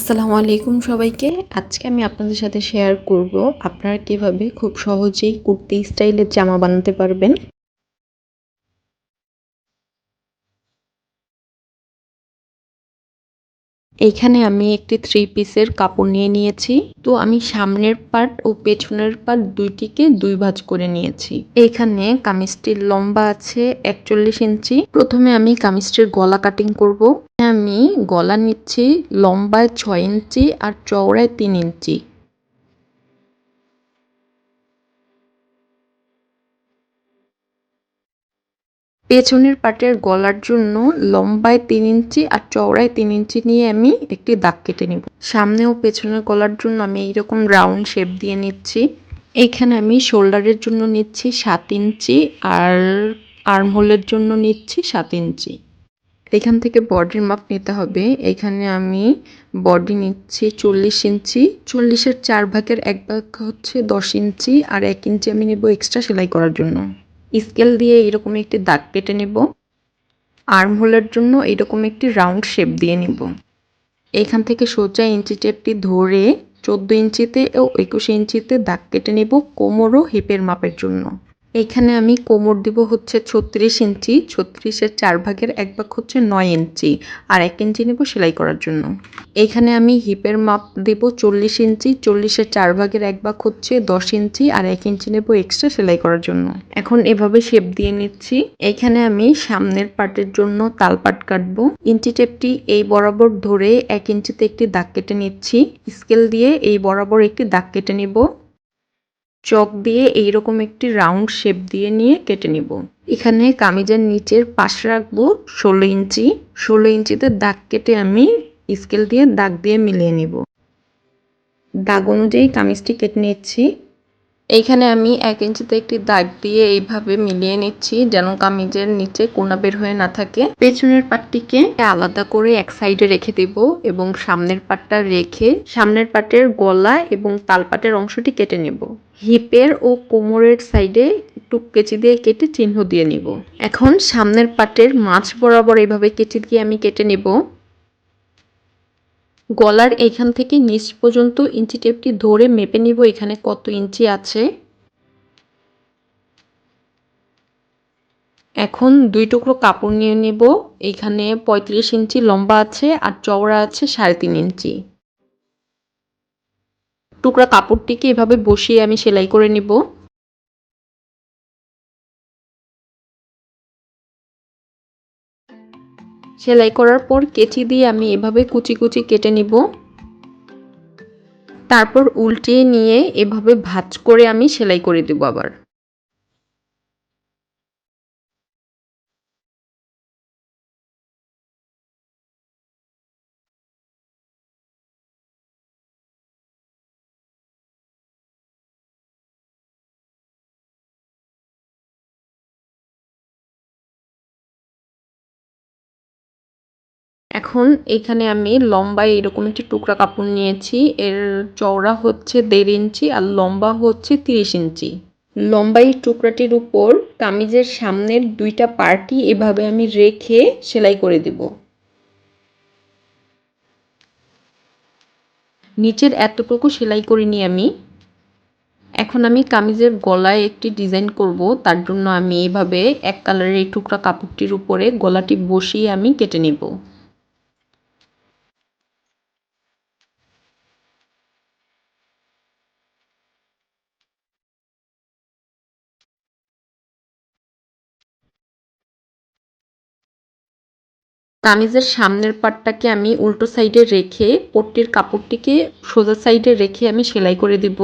আসসালামু আলাইকুম সবাইকে। আজকে আমি আপনাদের সাথে শেয়ার করব আপনারা কীভাবে খুব সহজেই কুর্তি স্টাইলের জামা বানাতে পারবেন। এইখানে আমি একটি থ্রি পিসের কাপড় নিয়ে নিয়েছি। তো আমি সামনের পার্ট ও পেছনের পার্ট দুইটিকে দুই ভাজ করে নিয়েছি। এখানে কামিজটির লম্বা আছে একচল্লিশ ইঞ্চি। প্রথমে আমি কামিজটির গলা কাটিং করব। আমি গলা নিচ্ছি লম্বায় ছয় ইঞ্চি আর চওড়ায় তিন ইঞ্চি। পেছনের পাটের গলার জন্য লম্বায় তিন ইঞ্চি আর চওড়ায় তিন ইঞ্চি নিয়ে আমি একটি দাগ কেটে নিব। সামনে ও পেছনের গলার জন্য আমি এইরকম রাউন্ড শেপ দিয়ে নিচ্ছি। এইখানে আমি শোল্ডারের জন্য নিচ্ছি সাত ইঞ্চি আর আর্মহোলের জন্য নিচ্ছি সাত ইঞ্চি। এখান থেকে বডির মাপ নিতে হবে। এখানে আমি বডি নিচ্ছি চল্লিশ ইঞ্চি। চল্লিশের চার ভাগের এক ভাগ হচ্ছে দশ ইঞ্চি আর এক ইঞ্চি আমি নেব এক্সট্রা সেলাই করার জন্য। স্কেল দিয়ে এরকম একটি দাগ কেটে নেব। আর্ম হোলের জন্য এরকম একটি রাউন্ড শেপ দিয়ে নিব। এখান থেকে সোজা ইঞ্চি টেপটি ধরে চোদ্দ ইঞ্চিতে ও একুশ ইঞ্চিতে দাগ কেটে নেব কোমর ও হিপের মাপের জন্য। এখানে আমি কোমর দিব হচ্ছে ছত্রিশ ইঞ্চি। ছত্রিশের চার ভাগের এক ভাগ হচ্ছে নয় ইঞ্চি। আর এক ইঞ্চি নেব সেলাই করার জন্য। এখানে আমি হিপের মাপ দেব চল্লিশ ইঞ্চি। চল্লিশের চার ভাগের এক ভাগ হচ্ছে দশ ইঞ্চি। আর এক ইঞ্চি নেব এক্সট্রা সেলাই করার জন্য। এখন এভাবে শেপ দিয়ে নিচ্ছি। এখানে আমি সামনের পার্টের জন্য তাল পাট কাটবো। ইঞ্চি টেপটি এই বরাবর ধরে এক ইঞ্চিতে একটি দাগ কেটে নিচ্ছি। স্কেল দিয়ে এই বরাবর একটি দাগ কেটে নিব। চক দিয়ে এইরকম একটি রাউন্ড শেপ দিয়ে নিয়ে কেটে নিব। এখানে কামিজের নিচের পাশ রাখব ষোলো ইঞ্চি। ষোলো ইঞ্চিতে দাগ কেটে আমি স্কেল দিয়ে দাগ দিয়ে মিলিয়ে নিব। দাগ অনুযায়ী কামিজটি কেটে নিচ্ছি। এইখানে আমি এক ইঞ্চিতে একটি দাগ দিয়ে এইভাবে মিলিয়ে নিচ্ছি, যেন কামিজের নিচে কোনা বের হয়ে না থাকে। পেছনের পাটটিকে আলাদা করে এক সাইডে রেখে দেব এবং সামনের পাটটা রেখে সামনের পাটের গলা এবং তালপাটের অংশটি কেটে নেব। হিপের ও কোমরের সাইডে একটু কেচি দিয়ে কেটে চিহ্ন দিয়ে নিব। এখন সামনের পাটের মাছ বরাবর এইভাবে কেচি দিয়ে আমি কেটে নেব। গলার এখান থেকে নিচ পর্যন্ত ইঞ্চি টেপটি ধরে মেপে নিব এখানে কত ইঞ্চি আছে। এখন দুই টুকরো কাপড় নিয়ে নেব। এখানে পঁয়ত্রিশ ইঞ্চি লম্বা আছে আর চওড়া আছে সাড়ে তিন ইঞ্চি। টুকরা কাপড়টিকে এভাবে বসিয়ে আমি সেলাই করে নিব। সেলাই করার পর কেচি দিয়ে আমি এভাবে কুচি কুচি কেটে নিব। তারপর উল্টিয়ে নিয়ে এভাবে ভাঁজ করে আমি সেলাই করে দেবো আবার। এখন এখানে আমি লম্বায় এরকম একটি টুকরা কাপড় নিয়েছি। এর চওড়া হচ্ছে দেড় ইঞ্চি আর লম্বা হচ্ছে তিরিশ ইঞ্চি। লম্বা এই টুকরাটির উপর কামিজের সামনের দুইটা পার্টি এভাবে আমি রেখে সেলাই করে দেব। নিচের এতটুকু সেলাই করিনি আমি। এখন আমি কামিজের গলায় একটি ডিজাইন করব। তার জন্য আমি এইভাবে এক কালারের এই টুকরা কাপড়টির উপরে গলাটি বসিয়ে আমি কেটে নেব। কামিজের সামনের পাটটাকে আমি উল্টো সাইডে রেখে, পট্টির কাপড়টিকে সোজা সাইডে রেখে আমি সেলাই করে দিব।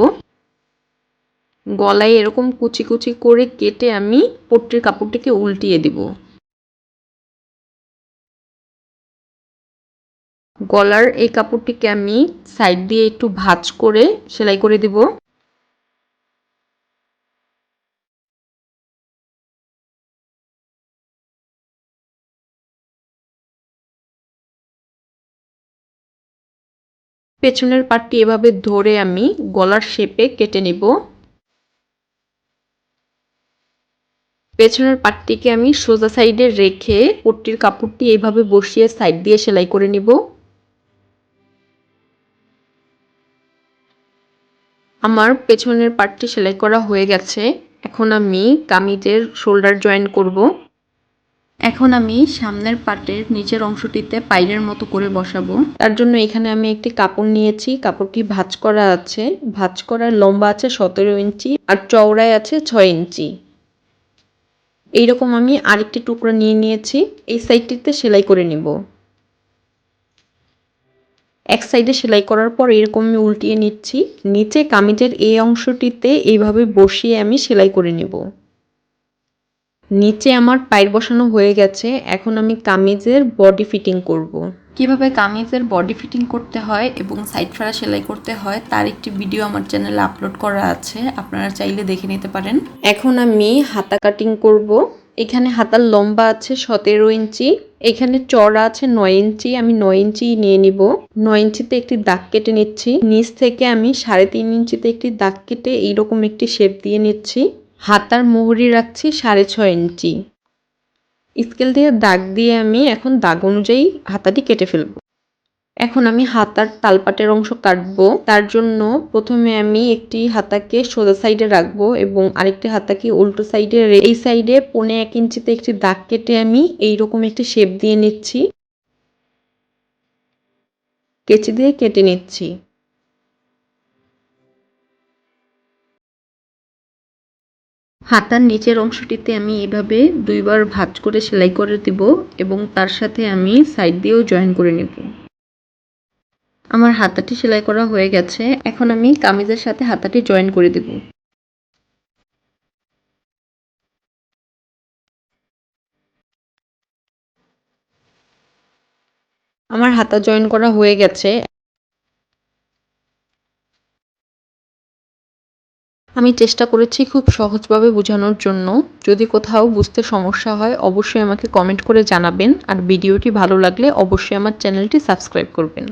গলায় এরকম কুচি কুচি করে কেটে আমি পট্টির কাপড়টিকে উল্টিয়ে দিব। গলার এই কাপড়টিকে আমি সাইড দিয়ে একটু ভাঁজ করে সেলাই করে দিব। পেছনের পাটটি এভাবে ধরে আমি গলার শেপে কেটে নিব। পেছনের পাটটিকে আমি সোজা সাইডে রেখে পট্টির কাপড়টি এইভাবে বসিয়ে সাইড দিয়ে সেলাই করে নিব। আমার পেছনের পাটটি সেলাই করা হয়ে গেছে। এখন আমি কামিজের শোল্ডার জয়েন করব। এখন আমি সামনের পাটের নিচের অংশটিতে পাইরের মতো করে বসাবো। তার জন্য এখানে আমি একটি কাপড় নিয়েছি। কাপড়টি ভাঁজ করা আছে? ভাঁজ করার লম্বা আছে সতেরো ইঞ্চি আর চওড়ায় আছে ছয় ইঞ্চি। এইরকম আমি আরেকটি টুকরো নিয়ে নিয়েছি। এই সাইডটিতে সেলাই করে নিব। এক সাইডে সেলাই করার পর এরকম আমি উল্টিয়ে নিচ্ছি। নিচে কামিজের এই অংশটিতে এইভাবে বসিয়ে আমি সেলাই করে নেব। নিচে আমার পায়ের বসানো হয়ে গেছে এখন আমি কামিজের বডি ফিটিং করব। কীভাবে কামিজের বডি ফিটিং করতে হয় এবং সাইড ফেরা সেলাই করতে হয় তার একটি ভিডিও আমার চ্যানেলে আপলোড করা আছে আপনারা চাইলে দেখে নিতে পারেন। এখন আমি হাতা কাটিং করব। এখানে হাতার লম্বা আছে সতেরো ইঞ্চি এখানে চড়া আছে নয় ইঞ্চি আমি নয় ইঞ্চি নিয়ে নিব। নয় ইঞ্চিতে একটি দাগ কেটে নিচ্ছি নিচ থেকে আমি সাড়ে তিন ইঞ্চিতে একটি দাগ কেটে এইরকম একটি শেপ দিয়ে নিচ্ছি। হাতার মুহুরি রাখছি সাড়ে ছয় ইঞ্চি। স্কেল দিয়ে দাগ দিয়ে আমি এখন দাগ অনুযায়ী হাতাটি কেটে ফেলব। এখন আমি হাতার তালপাটের অংশ কাটবো। তার জন্য প্রথমে আমি একটি হাতাকে সোজা সাইডে রাখব এবং আরেকটি হাতাকে উল্টো সাইডে এই সাইডে পনে এক ইঞ্চিতে একটি দাগ কেটে আমি এইরকম একটি শেপ দিয়ে নিচ্ছি। কেচি দিয়ে কেটে নিচ্ছি। হাতার নিচের অংশটিতে আমি এভাবে দুইবার ভাঁজ করে সেলাই করে দিব এবং তার সাথে আমি সাইড দিয়েও জয়েন করে নেব। আমার হাতাটি সেলাই করা হয়ে গেছে। এখন আমি কামিজের সাথে হাতাটি জয়েন করে দেব। আমার হাতা জয়েন করা হয়ে গেছে। আমি চেষ্টা করেছি খুব সহজভাবে বোঝানোর জন্য। যদি কোথাও বুঝতে সমস্যা হয়, অবশ্যই আমাকে কমেন্ট করে জানাবেন। আর ভিডিওটি ভালো লাগলে অবশ্যই আমার চ্যানেলটি সাবস্ক্রাইব করবেন।